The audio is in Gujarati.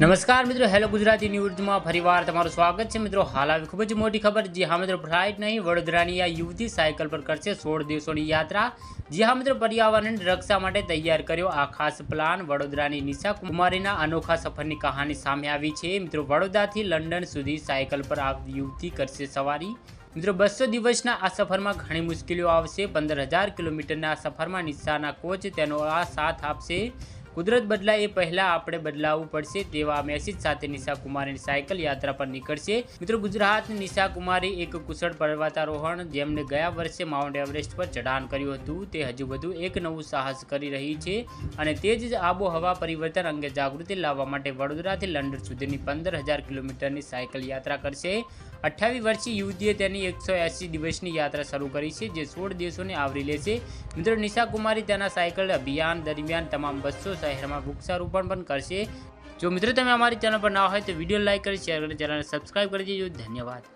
નમસ્કાર મિત્રો, હેલો ગુજરાતી ન્યૂઝમાં ફરીવાર તમારું સ્વાગત છે. મિત્રો, હાલ આવી ખૂબ જ મોટી ખબર, જી હા મિત્રો, ફ્લાઇટ નહીં, વડોદરાની આ યુવતી સાયકલ પર કરશે સોળ દિવસોની યાત્રા. જી હા મિત્રો, પર્યાવરણ રક્ષા માટે તૈયાર કર્યો આ ખાસ પ્લાન. વડોદરાની નિશા કુમારીના અનોખા સફરની કહાની સામે આવી છે. મિત્રો, વડોદરાથી લંડન સુધી સાયકલ પર આ યુવતી કરશે સવારી. મિત્રો, બસો દિવસના આ સફરમાં ઘણી મુશ્કેલીઓ આવશે. પંદર હજાર કિલોમીટરના સફરમાં નિશાના કોચ તેનો આ સાથ આપશે. કુદરત બદલાય એ પહેલા આપણે બદલાવવું પડશે તેવા મેસેજ સાથે નિશા કુમારીની સાયકલ યાત્રા પર નીકળશે. મિત્રો ગુજરાતની નિશા કુમારી એક કુશળ પર્વતારોહણ જેમને ગયા વર્ષે માઉન્ટ એવરેસ્ટ પર ચઢાણ કર્યું હતું. તે હજુ વધુ એક નવું સાહસ કરી રહી છે અને તે જ આબોહવા પરિવર્તન અંગે જાગૃતિ લાવવા માટે વડોદરાથી લંડન સુધીની પંદર હજાર કિલોમીટરની સાયકલ યાત્રા કરશે. અઠ્ઠાવીસ વર્ષીય યુવતીએ તેની એકસો એંસી દિવસની યાત્રા શરૂ કરી છે, જે સોળ દિવસોને આવરી લેશે મિત્રો નિશા કુમારી તેના સાયકલ અભિયાન દરમિયાન તમામ બસો શહેરમાં વૃક્ષારોપણ પણ કરશે. જો મિત્રો તમે અમારી ચેનલ પર ના હોય તો વીડિયો લાઇક કરી, શેર કરી, ચેનલને સબસ્ક્રાઈબ કરી દેજો. ધન્યવાદ.